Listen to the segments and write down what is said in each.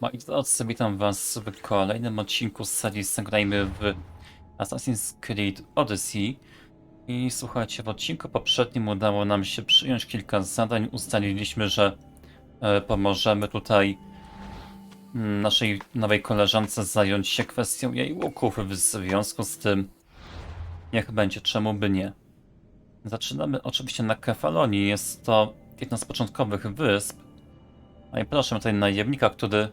Moi drodzy, witam was w kolejnym odcinku z serii Zagrajmy w Assassin's Creed Odyssey. I słuchajcie, w odcinku poprzednim udało nam się przyjąć kilka zadań. Ustaliliśmy, że e, pomożemy tutaj mm, naszej nowej koleżance zająć się kwestią jej łuków. W związku z tym, niech będzie, czemu by nie. Zaczynamy oczywiście na Kefalonii. Jest to jedna z początkowych wysp. A i proszę tutaj najemnika, który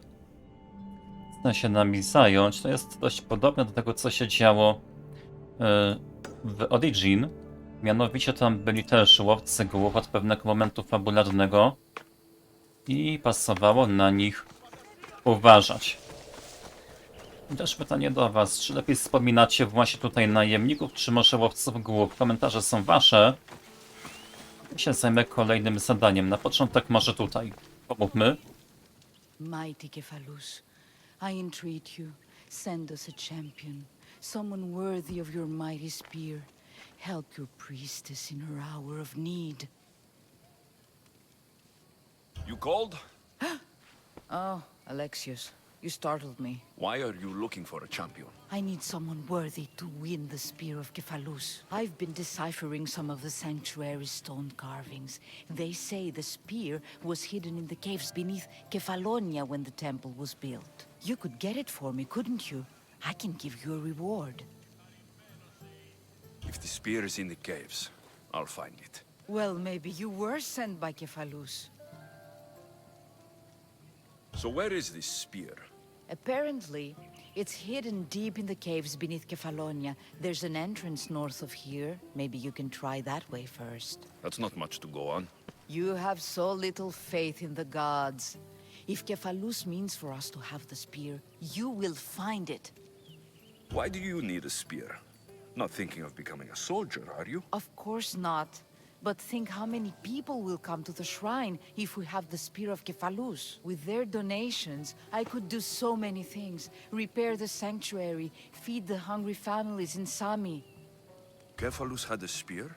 chce się nami zająć. To jest dość podobne do tego, co się działo e, w Origin. Mianowicie tam byli też łowcy głów od pewnego momentu fabularnego i pasowało na nich uważać. I też pytanie do Was, czy lepiej wspominacie właśnie tutaj najemników, czy może łowców głów? Komentarze są Wasze. Ja się zajmę kolejnym zadaniem. Na początek może tutaj. Pomówmy. Mighty Kephalus, I entreat you, send us a champion, someone worthy of your mighty spear. Help your priestess in her hour of need. You called? Oh, Alexius, you startled me. Why are you looking for a champion? I need someone worthy to win the spear of Kephalus. I've been deciphering some of the sanctuary's stone carvings. They say the spear was hidden in the caves beneath Kefalonia when the temple was built. You could get it for me, couldn't you? I can give you a reward. If the spear is in the caves, I'll find it. Well, maybe you were sent by Kephalus. So where is this spear? Apparently, it's hidden deep in the caves beneath Kefalonia. There's an entrance north of here. Maybe you can try that way first. That's not much to go on. You have so little faith in the gods. If Kephalus means for us to have the spear, you will find it. Why do you need a spear? Not thinking of becoming a soldier, are you? Of course not. But think how many people will come to the shrine if we have the spear of Kephalus. With their donations, I could do so many things. Repair the sanctuary, feed the hungry families in Sami. Cephalus had a spear?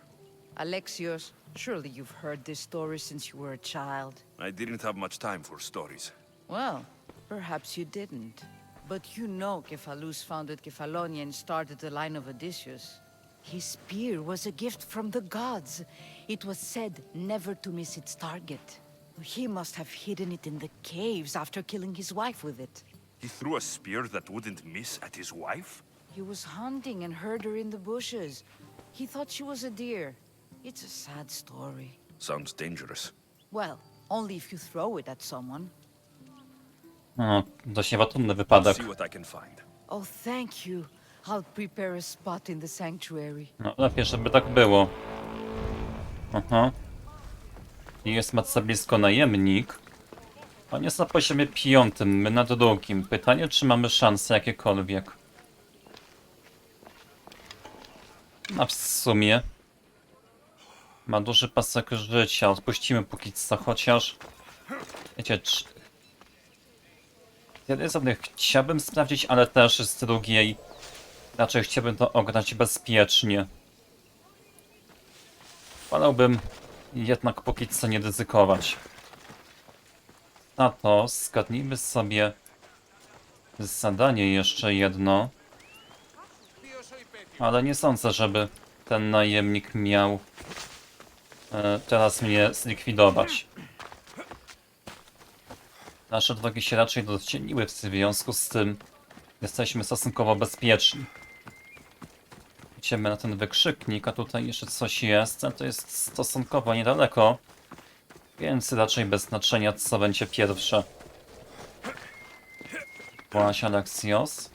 Alexios, surely you've heard this story since you were a child. I didn't have much time for stories. Well, perhaps you didn't. But you know Kephalus founded Kefalonia and started the line of Odysseus. His spear was a gift from the gods. It was said never to miss its target. He must have hidden it in the caves after killing his wife with it. He threw a spear that wouldn't miss at his wife? He was hunting and heard her in the bushes. He thought she was a deer. It's a sad story. Sounds dangerous. Well, only if you throw it at someone. No, dość niefortunny wypadek. See what I can find. Oh, thank you. I'll prepare a spot in the sanctuary. No, lepiej, żeby tak było. Aha. I jest bardzo blisko najemnik. On jest na poziomie piątym, my na drugim. Pytanie, czy mamy szanse jakiekolwiek? No w sumie. Ma duży pasek życia. Odpuścimy póki co, chociaż... Wiecie, czy... Z jednej strony chciałbym sprawdzić, ale też z drugiej... Raczej chciałbym to ograć bezpiecznie. Wolałbym jednak póki co nie ryzykować. Na to zgadnijmy sobie zadanie jeszcze jedno. Ale nie sądzę, żeby ten najemnik miał teraz mnie zlikwidować. Nasze drogi się raczej rozdzieliły w związku z tym jesteśmy stosunkowo bezpieczni. Idziemy na ten wykrzyknik, a tutaj jeszcze coś jest, a to jest stosunkowo niedaleko, więc raczej bez znaczenia co będzie pierwsze. Właśnie Alexios.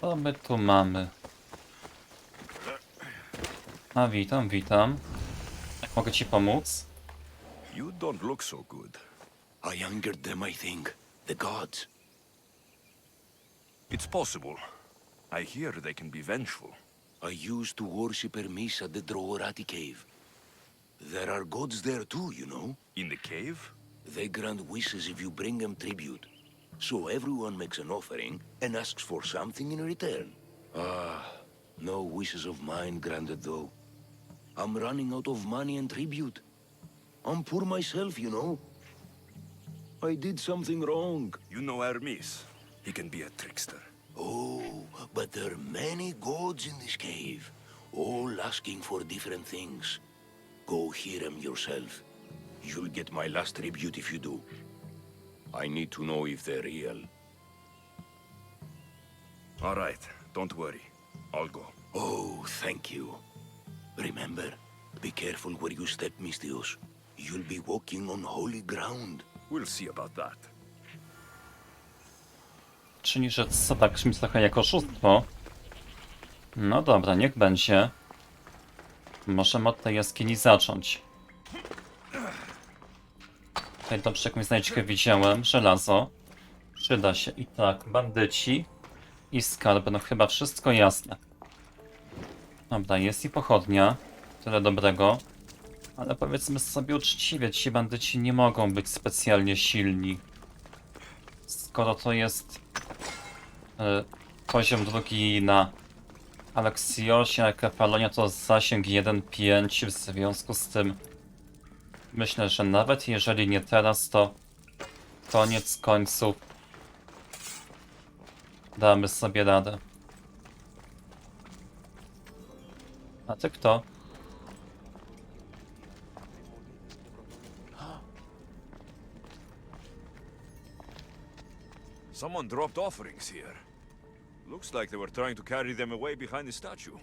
Co my tu mamy? A witam, witam. Jak mogę ci pomóc? You don't look so good. I angered them, I think. The gods. It's possible. I hear they can be vengeful. I used to worship Hermes at the Droorati cave. There are gods there too, you know. In the cave? They grant wishes if you bring them tribute. So everyone makes an offering and asks for something in return. Ah, no wishes of mine granted though. I'm running out of money and tribute. I'm poor myself, you know. I did something wrong. You know Hermes. He can be a trickster. Oh, but there are many gods in this cave, all asking for different things. Go hear them yourself. You'll get my last tribute if you do. I need to know if they're real. All right, don't worry. I'll go. Oh, thank you. Remember, be careful where you step, Mistios. You'll be walking on holy ground. We'll see about that. Czyli, że co tak brzmi trochę jak oszustwo. No dobra, niech będzie. Możemy od tej jaskini zacząć. Tutaj dobrze jakąś znajdźkę widziałem. Żelazo. Przyda się i tak. Bandyci i skarb. No chyba wszystko jasne. Dobra, jest i pochodnia. Tyle dobrego. Ale powiedzmy sobie uczciwie, ci bandyci nie mogą być specjalnie silni. Skoro to jest e, poziom drugi na Aleksiosie, a Kefalonia to zasięg 1.5, w związku z tym myślę, że nawet jeżeli nie teraz, to koniec końców damy sobie radę. A ty kto? Someone dropped offerings here. Looks like they were trying to carry them away behind the statue.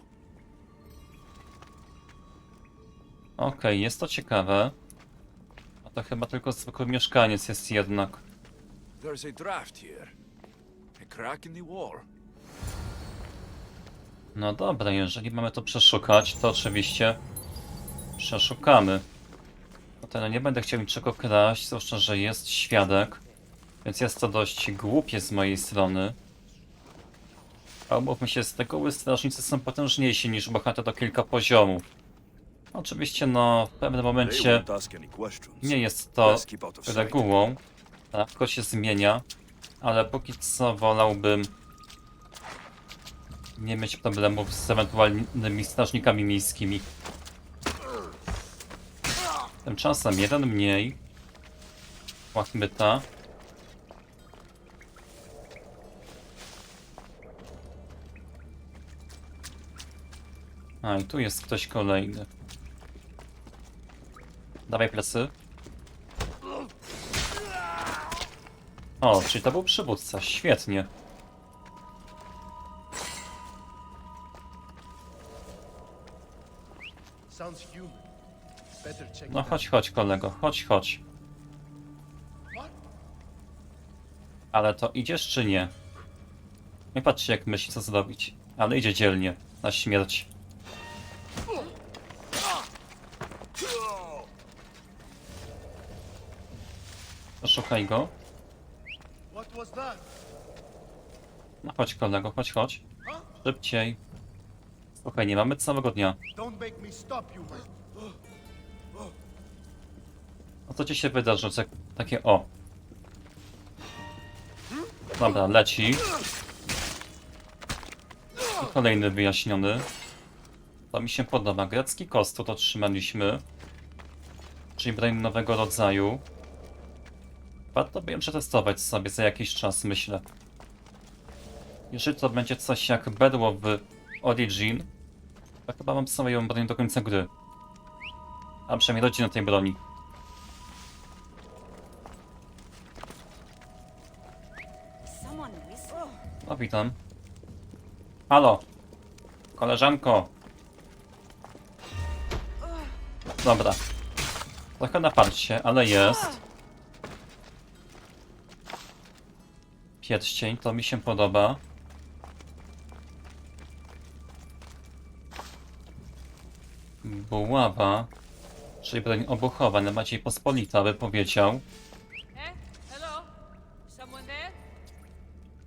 Okej, jest to ciekawe. A to chyba tylko zwykły mieszkaniec jest jednak. There's a draft here. A crack in the wall. No dobra, jeżeli mamy to przeszukać, to oczywiście przeszukamy. No to ja nie będę chciał niczego kraść, zwłaszcza, że jest świadek. Więc jest to dość głupie z mojej strony. A umówmy się, z reguły strażnicy są potężniejsi niż bohater o kilka poziomów. Oczywiście, no, w pewnym momencie nie jest to regułą. Tylko się zmienia, ale póki co wolałbym nie mieć problemów z ewentualnymi strażnikami miejskimi. Tymczasem jeden mniej. Łachmyta. A i tu jest ktoś kolejny. Dawaj plecy. O, czyli to był przywódca, świetnie. No chodź, chodź kolego, chodź, chodź. Ale to idziesz czy nie? Nie patrzcie jak myśli co zrobić. Ale idzie dzielnie, na śmierć. Poszukaj go. No chodź kolego, chodź, chodź. Szybciej. Spokojnie, mamy całego dnia. Don't make me stop you. A co ci się wydarzy? Tak, takie o. Dobra, leci. I kolejny wyjaśniony. To mi się podoba. Grecki kostur otrzymaliśmy. Czyli broń nowego rodzaju. Warto by ją przetestować sobie za jakiś czas, myślę. Jeżeli to będzie coś jak berło w Origin, to chyba mam sobie ją broń do końca gry. A przynajmniej rodzinę tej broni. No witam. Halo. Koleżanko. Dobra. Trochę naparcie, ale jest. Pierścień, to mi się podoba. Buława. Czyli broń obuchowa, najbardziej pospolita, by powiedział. Eh?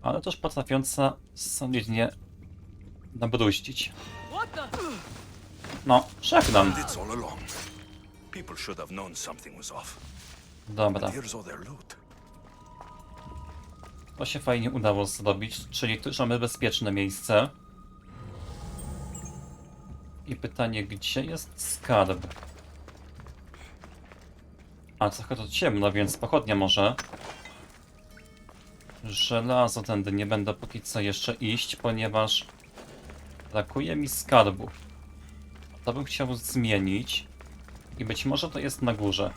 Ale też potrafiąca solidnie the? No, żegnam. Dobra, to się fajnie udało zrobić, czyli tu już mamy bezpieczne miejsce. I pytanie, gdzie jest skarb? A trochę to ciemno, więc pochodnia może. Żelazo tędy nie będę póki co jeszcze iść, ponieważ brakuje mi skarbu. To bym chciał zmienić. I być może to jest na górze.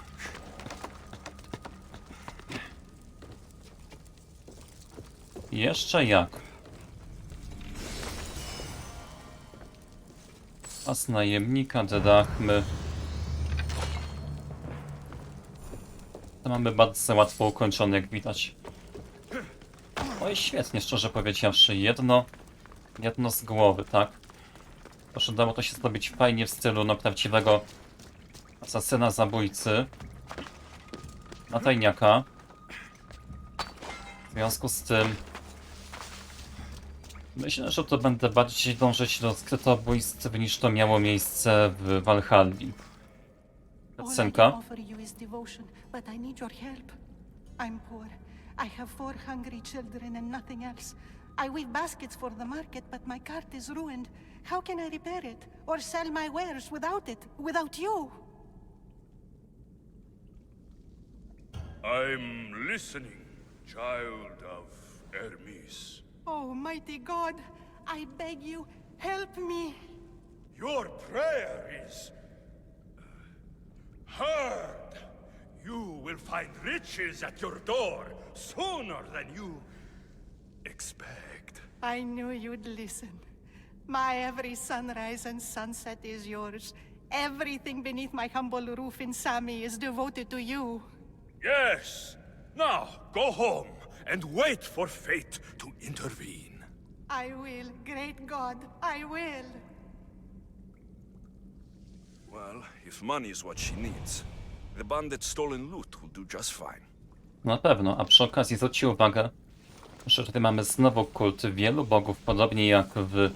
Jeszcze jak. Pas najemnika, drachmy. To mamy bardzo łatwo ukończone, jak widać. Oj, świetnie, szczerze powiedziawszy. Jedno, jedno z głowy, tak? Proszę, dało to się zrobić fajnie w stylu no, prawdziwego asasyna zabójcy. Natajniaka. W związku z tym myślę, że to będę bardziej dążyć do skrytobójstw niż to miało miejsce w Valhalli. All I can Scenka. I'm poor. I have four hungry children and nothing else. I weave baskets for the market, but my cart is ruined. How can I repair it or sell my wares without it, without you? I'm listening, child of Hermes. Oh, mighty God, I beg you, help me. Your prayer is uh, heard. You will find riches at your door sooner than you expect. I knew you'd listen. My every sunrise and sunset is yours. Everything beneath my humble roof in Sami is devoted to you. Yes. Now go home and wait for fate to intervene. I will, great God, I will. Well, if money is what she needs, the bandit's stolen loot will do just fine. Na pewno, a przy okazji zwróćcie uwagę, że tutaj mamy znowu kult wielu bogów, podobnie jak w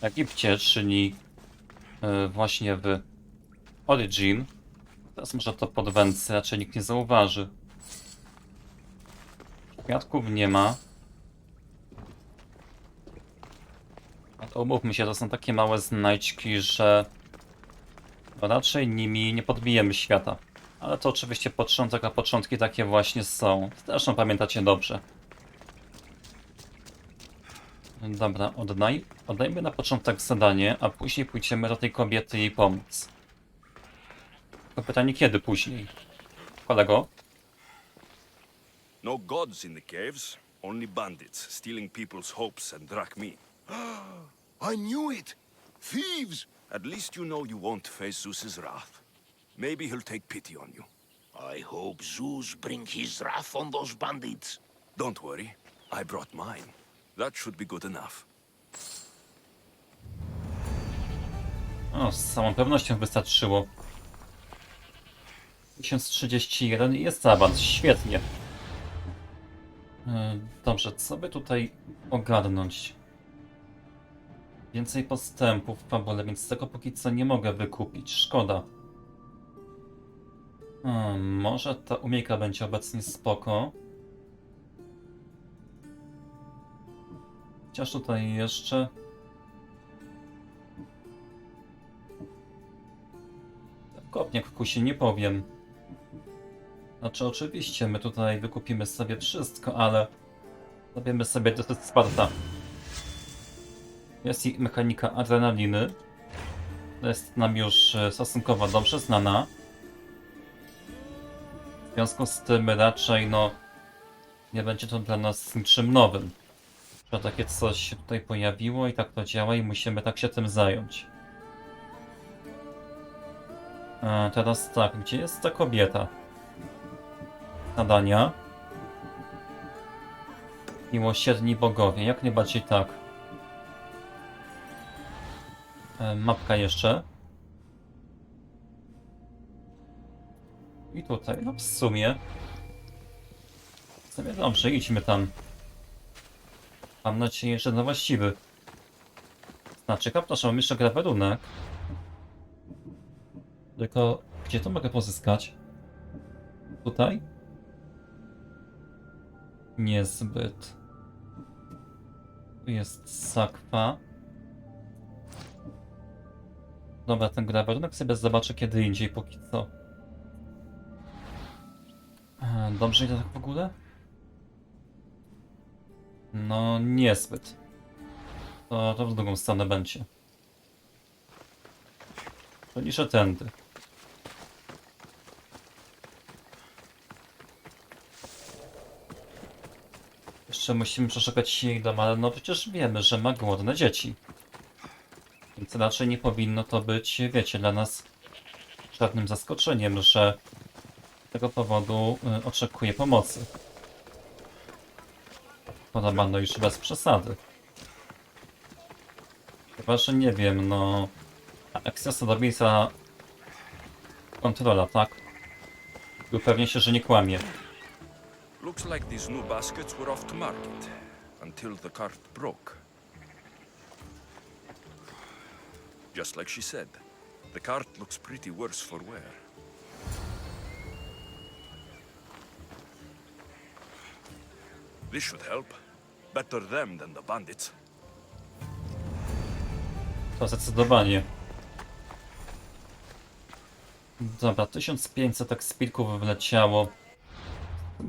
Egipcie, czyli e, właśnie w Origin. Teraz może to pod wędce, raczej nikt nie zauważy. Kwiatków nie ma. A to umówmy się, to są takie małe znajdźki, że raczej nimi nie podbijemy świata. Ale to oczywiście początek, a początki takie właśnie są. Zresztą pamiętacie dobrze. Dobra, oddaj, oddajmy na początek zadanie, a później pójdziemy do tej kobiety i pomóc. Tylko pytanie, kiedy później? Kolego? No gods in the caves, only bandits stealing people's hopes and drachmi. I knew it! Thieves! At least you know you won't face Zeus's wrath. Maybe he'll take pity on you. I hope Zeus bring his wrath on those bandits. Don't worry, I brought mine. That should be good enough. O, z całą pewnością wystarczyło. 1031 i jest awans, świetnie. E, Dobrze, co by tutaj ogarnąć? Więcej postępów w fabule, więc tego póki co nie mogę wykupić. Szkoda. A, może ta umiejka będzie obecnie spoko. Chociaż tutaj jeszcze... Kopniak kusi, nie powiem. Znaczy, oczywiście, my tutaj wykupimy sobie wszystko, ale zrobimy sobie dosyć Sparta. Jest i mechanika adrenaliny. To jest nam już e, stosunkowo dobrze znana. W związku z tym raczej, no, nie będzie to dla nas niczym nowym. Że takie coś się tutaj pojawiło i tak to działa i musimy tak się tym zająć. E, teraz tak, gdzie jest ta kobieta? Zadania. Miłosierni bogowie, jak najbardziej tak. E, mapka jeszcze. I tutaj, no w sumie. W sumie dobrze, idźmy tam. Mam nadzieję, że na właściwy. Znaczy, proszę, mam jeszcze grawerunek. Tylko, gdzie to mogę pozyskać? Tutaj? Niezbyt. Tu jest sakwa. Dobra, ten grawerunek sobie zobaczę kiedy indziej, póki co. E, Dobrze idę tak w ogóle? No, niezbyt. To, to w drugą stronę będzie. To niżej tędy. Jeszcze musimy przeszukać jej dom, ale no przecież wiemy, że ma głodne dzieci. Więc raczej nie powinno to być, wiecie, dla nas żadnym zaskoczeniem, że z tego powodu y, oczekuje pomocy. Podobano już bez przesady. Chyba, że nie wiem, no... Akcja sadownica... Kontrola, tak? Upewnię się, że nie kłamie. Looks like these new baskets were off to market until the cart broke. Just like she said, the cart looks pretty worse for wear. This should help. Better them than the bandits. To zdecydowanie. Dobra, 1500 ekspirków wleciało. To mi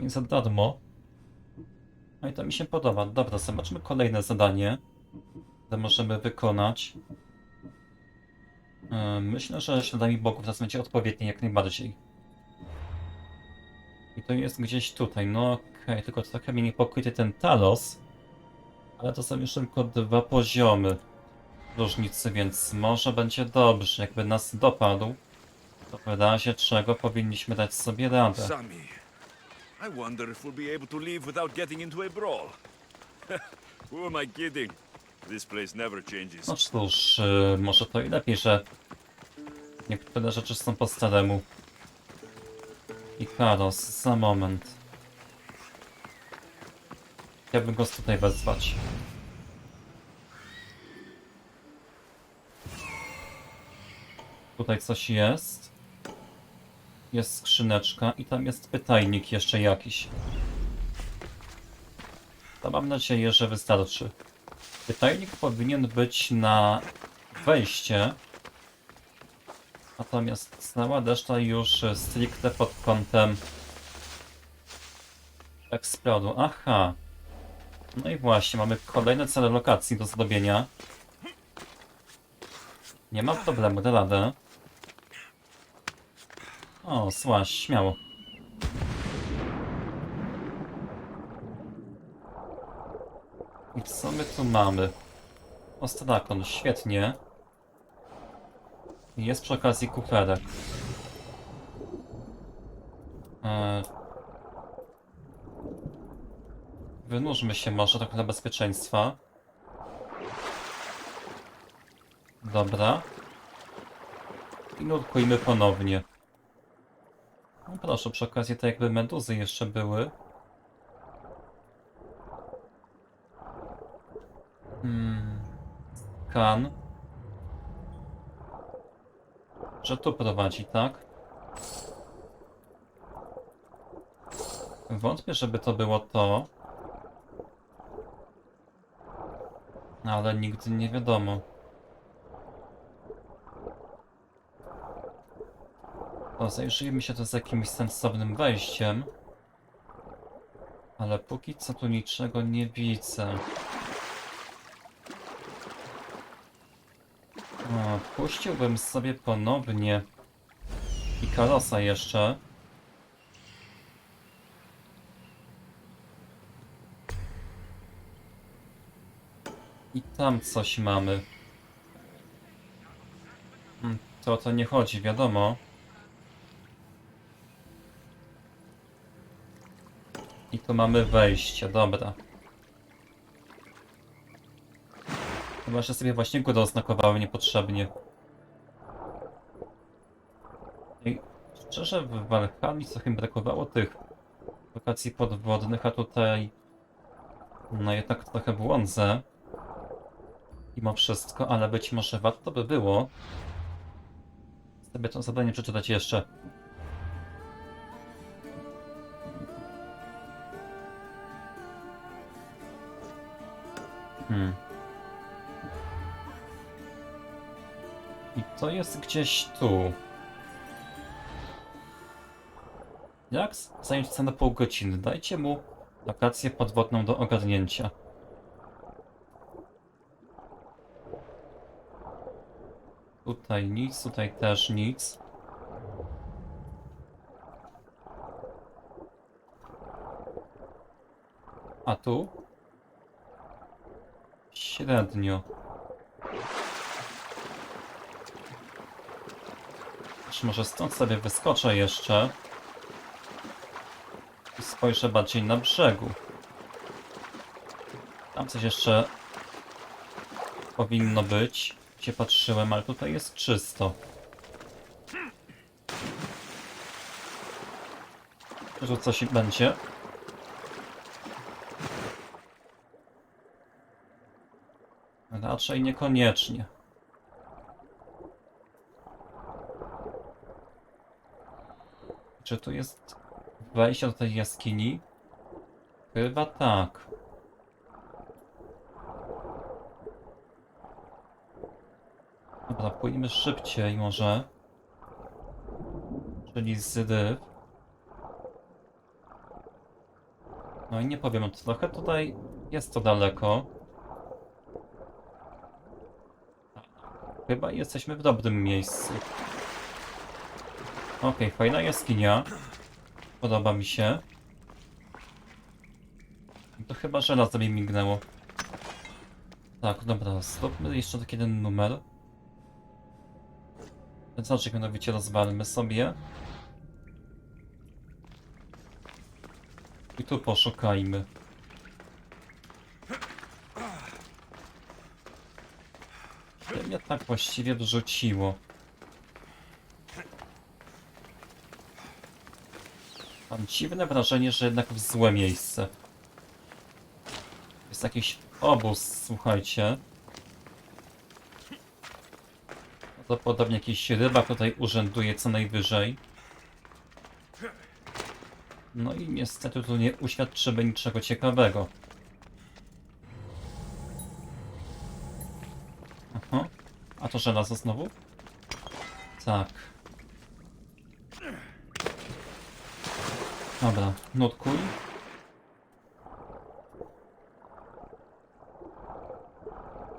za darmo. No i to mi się podoba. Dobra, zobaczmy kolejne zadanie, które możemy wykonać. Yy, Myślę, że śladami bogów teraz będzie odpowiednie jak najbardziej. I to jest gdzieś tutaj. No okej, tylko trochę mnie niepokoi ten talos. Ale to są już tylko dwa poziomy różnicy, więc może będzie dobrze. Jakby nas dopadł, to w razie czego powinniśmy dać sobie radę. Sammy, I wonder if we'll be able to leave without getting into a brawl. Who am I kidding? This place never changes. No cóż, y, może to i lepiej, że niektóre rzeczy są po staremu. I za moment. Chciałbym go tutaj wezwać. Tutaj coś jest. Jest skrzyneczka i tam jest pytajnik jeszcze jakiś. To mam nadzieję, że wystarczy. Pytajnik powinien być na wejście. Natomiast cała reszta już stricte pod kątem eksplodu. Aha. No i właśnie, mamy kolejne cele lokacji do zdobienia. Nie ma problemu, da radę. O, słaś, śmiało. I co my tu mamy? Ostrakon, świetnie. Jest przy okazji kuferek. Eee... Wynurzmy się może trochę dla bezpieczeństwa. Dobra. I nurkujmy ponownie. No proszę, przy okazji to jakby meduzy jeszcze były. Hmm. Kan. Że tu prowadzi, tak? Wątpię, żeby to było to. Ale nigdy nie wiadomo. To zajrzyjmy się to z jakimś sensownym wejściem. Ale póki co tu niczego nie widzę. O, puściłbym sobie ponownie Ikarosa jeszcze. I tam coś mamy. Hmm, To o to nie chodzi, wiadomo. I tu mamy wejście, dobra. Chyba, że sobie właśnie go oznakowały niepotrzebnie. I szczerze, w Valhalla trochę brakowało tych lokacji podwodnych, a tutaj no jednak trochę błądzę. Mimo wszystko, ale być może warto by było sobie to zadanie przeczytać jeszcze. I to jest gdzieś tu. Jak zająć cenę pół godziny? Dajcie mu lokację podwodną do ogarnięcia. Tutaj nic, tutaj też nic. A tu? Średnio. Może stąd sobie wyskoczę jeszcze? I spojrzę bardziej na brzegu. Tam coś jeszcze powinno być. Gdzie patrzyłem, ale tutaj jest czysto. Że coś będzie. Raczej niekoniecznie. Czy tu jest wejście do tej jaskini? Chyba tak. Dobra, pójdźmy szybciej może. Czyli z ryb. No i nie powiem, trochę tutaj jest to daleko. Chyba jesteśmy w dobrym miejscu. Okej, fajna jaskinia. Podoba mi się. To chyba żelazo mi mignęło. Tak, dobra, zróbmy jeszcze taki jeden numer. Ten znaczek mianowicie rozwalmy sobie. I tu poszukajmy. Mnie tak właściwie wrzuciło? Mam dziwne wrażenie, że jednak w złe miejsce. Jest jakiś obóz, słuchajcie. Prawdopodobnie jakiś rybak tutaj urzęduje co najwyżej. No i niestety tu nie uświadczymy niczego ciekawego. Aha. A to żelazo znowu? Tak. Dobra, nutkuj.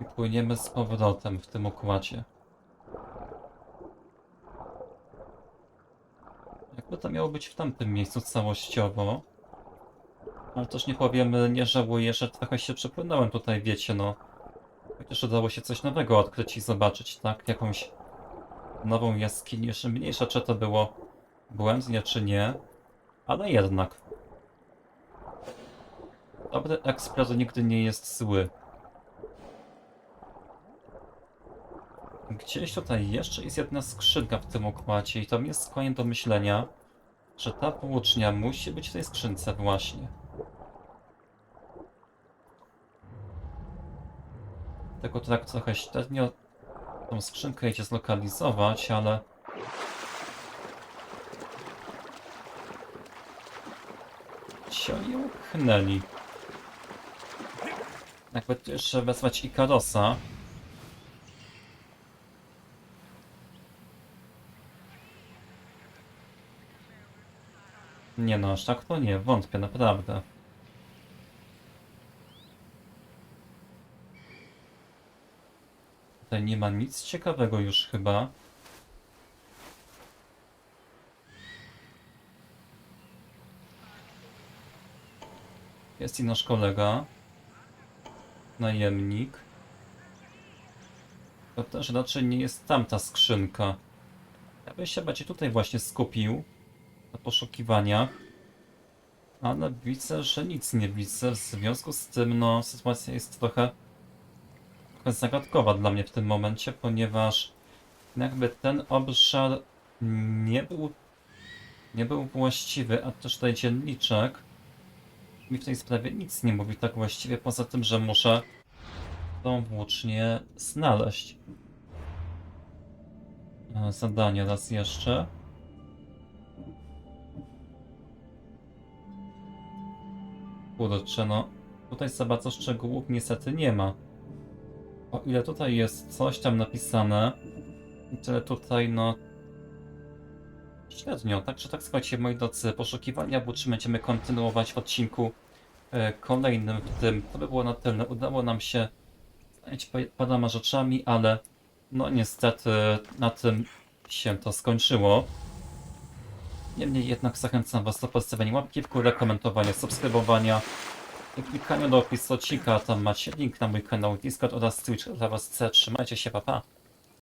I płyniemy z powrotem w tym układzie. Jakby to miało być w tamtym miejscu całościowo. Ale też nie powiem, nie żałuję, że trochę się przepłynąłem tutaj, wiecie, no. Chociaż udało się coś nowego odkryć i zobaczyć, tak? Jakąś nową jaskinię, jeszcze mniejsza, czy to było błędnie, czy nie. Ale jednak. Dobry ekspres nigdy nie jest zły. Gdzieś tutaj jeszcze jest jedna skrzynka w tym układzie i to mnie skłania do myślenia, że ta włócznia musi być w tej skrzynce właśnie. Tego tak trochę średnio tą skrzynkę idzie zlokalizować, ale... Ci oni. Jakby tu jeszcze wezwać Ikarosa. Nie no, aż tak to nie, wątpię, naprawdę. Tutaj nie ma nic ciekawego już chyba. Jest i nasz kolega. Najemnik. To też raczej nie jest tamta skrzynka. Ja bym się bardziej tutaj właśnie skupił. Na poszukiwaniach. Ale widzę, że nic nie widzę. W związku z tym, no, sytuacja jest trochę, trochę zagadkowa dla mnie w tym momencie, ponieważ jakby ten obszar nie był, nie był właściwy, a też tutaj dzienniczek mi w tej sprawie nic nie mówi tak właściwie, poza tym, że muszę tą włócznię znaleźć. E, Zadanie raz jeszcze. Kurczę, no tutaj za bardzo szczegółów niestety nie ma. O ile tutaj jest coś tam napisane, tyle tutaj, no średnio. Także tak słuchajcie, moi drodzy, poszukiwania buczy będziemy kontynuować w odcinku kolejnym, w tym to by było na tyle. Udało nam się zająć pa- paroma rzeczami, ale no niestety na tym się to skończyło. Niemniej jednak zachęcam Was do postawienia łapki w górę, komentowania, subskrybowania i klikania do opisu odcinka. Tam macie link na mój kanał Discord oraz Twitch dla Was. Trzymajcie się, pa pa!